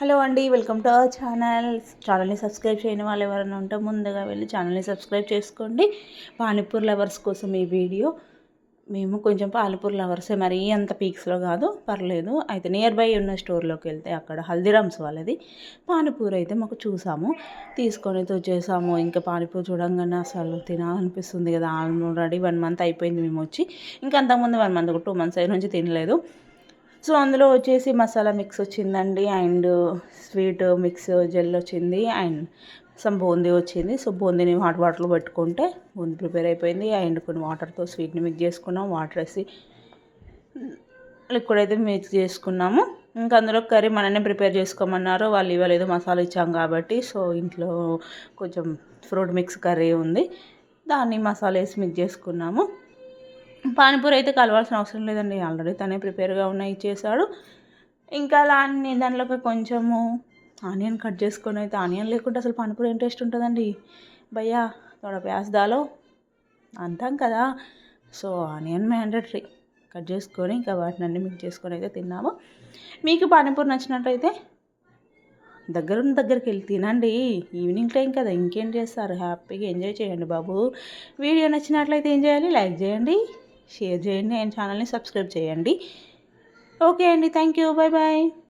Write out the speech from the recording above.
Hello అండి welcome to our channel. ఛానల్ని subscribe చేయని వాళ్ళు ఎవరైనా ఉంటే ముందుగా వెళ్ళి ఛానల్ని సబ్స్క్రైబ్ చేసుకోండి. పానీపూర్ లవర్స్ కోసం ఈ వీడియో. మేము కొంచెం పానీపూర్ లవర్సే మరీ అంత పీక్స్లో కాదు పర్లేదు. అయితే నియర్ బై ఉన్న స్టోర్లోకి వెళ్తే అక్కడ హల్దీరామ్స్ వాళ్ళది. పానీపూరి అయితే మాకు చూసాము. తీసుకొని వచ్చేసాము. ఇంకా పానీపూరి చూడంగానే అసలు తినాలనిపిస్తుంది కదా. ఆల్రెడీ వన్ మంత్ అయిపోయింది మేము వచ్చి. ఇంకా అంతకుముందు వన్ మంత్ ఒక టూ మంత్స్ అయిన నుంచి తినలేదు. సో అందులో వచ్చేసి మసాలా మిక్స్ వచ్చిందండి అండ్ స్వీట్ మిక్స్ జెల్ వచ్చింది అండ్ సమ్ బూందీ వచ్చింది. సో బూందీని హాట్ వాటర్లో పెట్టుకుంటే బూందీ ప్రిపేర్ అయిపోయింది. అండ్ కొన్ని వాటర్తో స్వీట్ని మిక్స్ చేసుకున్నాం. వాటర్ వేసి లిక్విడ్ అయితే మిక్స్ చేసుకున్నాము. ఇంకా అందులో కర్రీ మననే ప్రిపేర్ చేసుకోమన్నారు. వాళ్ళు ఇవ్వలేదు మసాలా ఇచ్చాం కాబట్టి సో ఇంట్లో కొంచెం ఫ్రూట్ మిక్స్ కర్రీ ఉంది. దాన్ని మసాలా వేసి మిక్స్ చేసుకున్నాము. పానీపూరి అయితే కలవాల్సిన అవసరం లేదండి. ఆల్రెడీ తనే ప్రిపేర్గా ఉన్న ఇచ్చేసాడు ఇంకా అలా అన్ని దాంట్లోకి కొంచెము ఆనియన్ కట్ చేసుకొని అయితే ఆనియన్ లేకుంటే అసలు పానీపూరి ఏం టేస్ట్ ఉంటుందండి? భయ్యా తోడ ప్యాస్ దాలో అంటాం కదా. సో ఆనియన్ మ్యాండటరీ కట్ చేసుకొని ఇంకా వాటిని అన్ని మిక్స్ చేసుకొని అయితే తిన్నాము. మీకు పానీపూరి నచ్చినట్టయితే దగ్గరున్న దగ్గరికి వెళ్ళి తినండి. ఈవినింగ్ టైం కదా ఇంకేం చేస్తారు? హ్యాపీగా ఎంజాయ్ చేయండి బాబు. వీడియో నచ్చినట్లయితే ఏం చేయాలి? లైక్ చేయండి. షేర్ చేయండి అండ్ ఛానల్ని సబ్స్క్రైబ్ చేయండి. ఓకే అండి. Thank you. Bye bye